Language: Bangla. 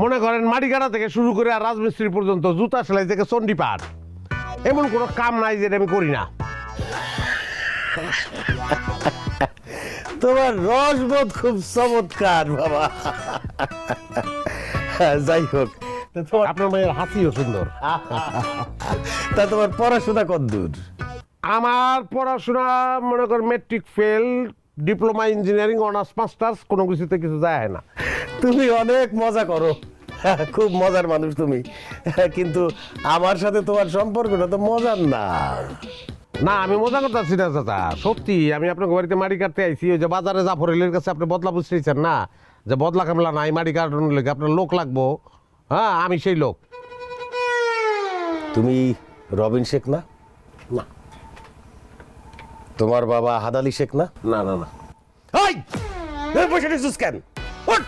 মনে করেন মাটিকাটা থেকে শুরু করে আর রাজমিস্ত্রি পর্যন্ত জুতা সেলাই থেকে চণ্ডীপাঠ এমন কোনো কাম নাই যেটা আমি করি না। তোমার রসবোধ খুব চমৎকার বাবা। যাই হোক তোমার আপনার মেয়ের হাসিও সুন্দর। তা তোমার পড়াশোনা কদ্দূর আমার পড়াশোনা মনে করেন matric fail diploma engineering honours masters কোনো কিছুতে কিছু যায় না। তুমি অনেক মজা করো। খুব মজার মানুষ তুমি। কিন্তু আমার সাথে তোমার সম্পর্কটা তো মজার না। না আমি মজা করতেছি না চাচা। সত্যি আমি আপনার বাড়িতে মাটি কাটতে আইছি। ওই যে বাজারে জাফরেলের কাছে আপনি বদলা বুঝতেছেন না? যে বদলা কামলা নাই মাটি কাটানোর লেগে আপনার লোক লাগবো। হ্যাঁ আমি সেই লোক। তুমি রবিন শেখ না? না। তোমার বাবা হাদালি শেখ না? না না না। বসে রেছিস কেন? ওঠ!